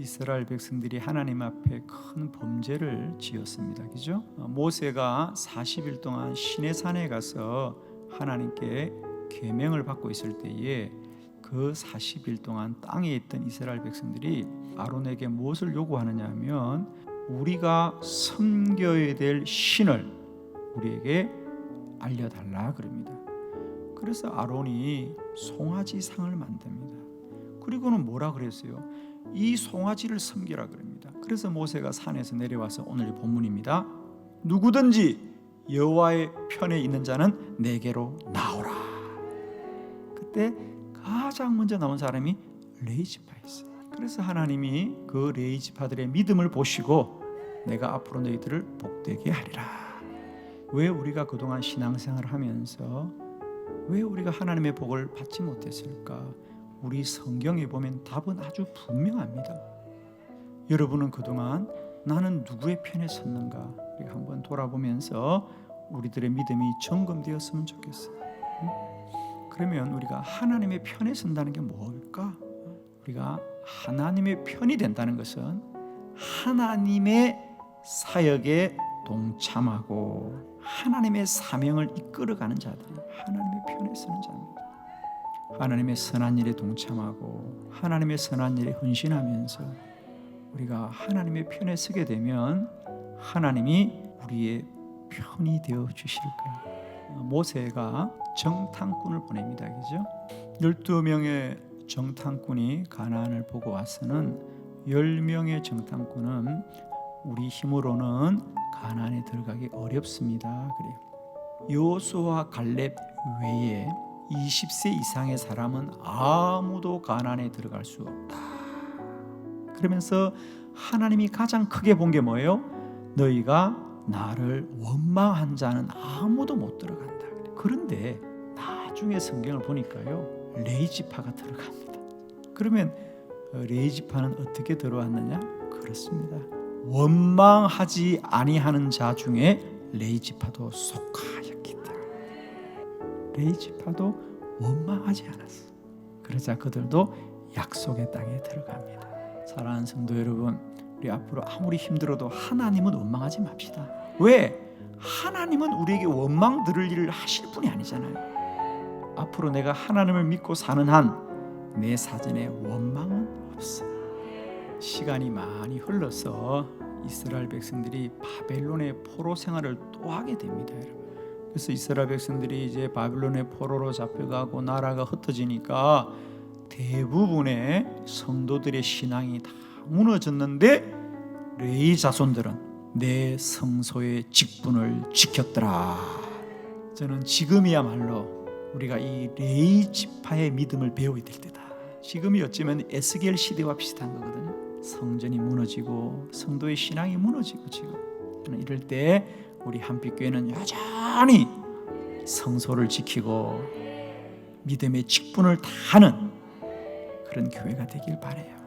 이스라엘 백성들이 하나님 앞에 큰 범죄를 지었습니다. 그죠? 어, 모세가 40일 동안 시내 산에 가서 하나님께 계명을 받고 있을 때에 그 40일 동안 땅에 있던 이스라엘 백성들이 아론에게 무엇을 요구하느냐 하면 우리가 섬겨야 될 신을 우리에게 알려달라 그럽니다. 그래서 아론이 송아지 상을 만듭니다. 그리고는 뭐라 그랬어요? 이 송아지를 섬기라 그럽니다. 그래서 모세가 산에서 내려와서 오늘 본문입니다. 누구든지 여호와의 편에 있는 자는 내게로 나오라. 그때 가장 먼저 나온 사람이 레이지파였어요. 그래서 하나님이 그 레이지파들의 믿음을 보시고 내가 앞으로 너희들을 복되게 하리라. 왜 우리가 그동안 신앙생활을 하면서 왜 우리가 하나님의 복을 받지 못했을까? 우리 성경에 보면 답은 아주 분명합니다. 여러분은 그동안 나는 누구의 편에 섰는가? 한번 돌아보면서 우리들의 믿음이 점검되었으면 좋겠어요. 응? 그러면 우리가 하나님의 편에 선다는 게 뭘까? 우리가 하나님의 편이 된다는 것은 하나님의 사역에 동참하고 하나님의 사명을 이끌어가는 자들이 하나님의 편에 서는 자입니다. 하나님의 선한 일에 동참하고 하나님의 선한 일에 헌신하면서 우리가 하나님의 편에 서게 되면 하나님이 우리의 편이 되어 주실 거예요. 모세가 정탐꾼을 보냅니다. 그죠? 12명의 정탐꾼이 가나안을 보고 와서는 10명의 정탐꾼은 우리 힘으로는 가나안에 들어가기 어렵습니다. 그래요. 요수와 갈렙 외에 20세 이상의 사람은 아무도 가나안에 들어갈 수 없다. 그러면서 하나님이 가장 크게 본 게 뭐예요? 너희가 나를 원망한 자는 아무도 못 들어간다. 그런데 나중에 성경을 보니까요 레이지파가 들어갑니다. 그러면 레이지파는 어떻게 들어왔느냐? 그렇습니다. 원망하지 아니하는 자 중에 레이지파도 속하였기 레이지파도 원망하지 않았어. 그러자 그들도 약속의 땅에 들어갑니다. 사랑하는 성도 여러분, 우리 앞으로 아무리 힘들어도 하나님은 원망하지 맙시다. 왜? 하나님은 우리에게 원망 들을 일을 하실 분이 아니잖아요. 앞으로 내가 하나님을 믿고 사는 한 내 사전에 원망은 없어. 시간이 많이 흘러서 이스라엘 백성들이 바벨론의 포로 생활을 또 하게 됩니다, 여러분. 그래서 이스라엘 백성들이 이제 바벨론의 포로로 잡혀가고 나라가 흩어지니까 대부분의 성도들의 신앙이 다 무너졌는데 레이 자손들은 내 성소의 직분을 지켰더라. 저는 지금이야말로 우리가 이 레이 지파의 믿음을 배워야 될 때다. 지금이 어쩌면 에스겔 시대와 비슷한 거거든요. 성전이 무너지고 성도의 신앙이 무너지고 지금 이럴 때 우리 한빛교회는 여전히 성소를 지키고 믿음의 직분을 다하는 그런 교회가 되길 바래요.